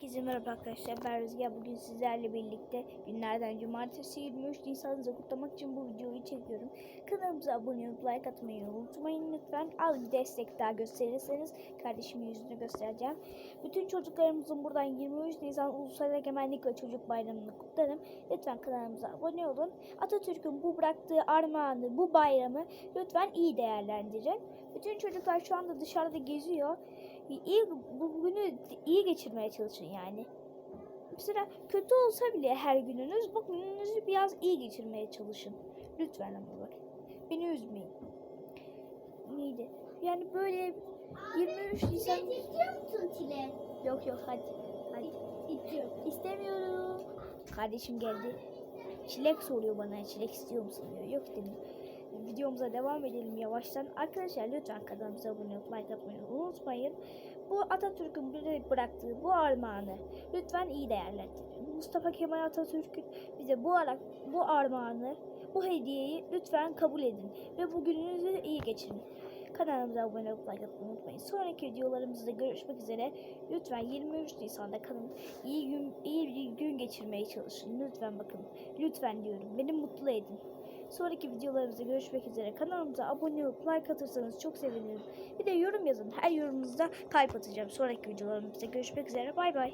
Herkese merhaba arkadaşlar. Ben Rüzgar. Bugün sizlerle birlikte günlerden cumartesi 23 Nisan'ınızı kutlamak için bu videoyu çekiyorum. Kanalımıza abone olup like atmayı unutmayın lütfen. Az bir destek daha gösterirseniz kardeşimin yüzünü göstereceğim. Bütün çocuklarımızın buradan 23 Nisan Ulusal Egemenlik ve Çocuk Bayramı'nı kutlarım. Lütfen kanalımıza abone olun. Atatürk'ün bu bıraktığı armağanı, bu bayramı lütfen iyi değerlendirin. Bütün çocuklar şu anda dışarıda geziyor. İyi, bugünü iyi geçirmeye çalışın yani. Mesela kötü olsa bile her gününüz bu gününüzü biraz iyi geçirmeye çalışın. Lütfen ama bak. Beni üzmeyin. Neydi? Yani böyle 23 Nisan... Çilek istiyor musun çilek? Yok yok hadi. Hadi. İstiyorum. İstemiyorum. Kardeşim geldi. Çilek soruyor bana. Çilek istiyor musun diyor. Yok dedim. Videomuza devam edelim yavaştan. Arkadaşlar lütfen kanalımıza abone olup like atmayı unutmayın. Bu Atatürk'ün bize bıraktığı bu armağanı lütfen iyi değerlendirin. Mustafa Kemal Atatürk'ün bize bu, ara, bu armağanı, bu hediyeyi lütfen kabul edin. Ve bugününüzü iyi geçirin. Kanalımıza abone olup like atmayı unutmayın. Sonraki videolarımızda görüşmek üzere. Lütfen 23 Nisan'da kalın. İyi gün, geçirmeye çalışın. Lütfen bakın. Lütfen diyorum. Beni mutlu edin. Sonraki videolarımızda görüşmek üzere. Kanalımıza abone olup like atırsanız çok sevinirim. Bir de yorum yazın. Her yorumunuzda kalp atacağım. Sonraki videolarımızda görüşmek üzere. Bay bay.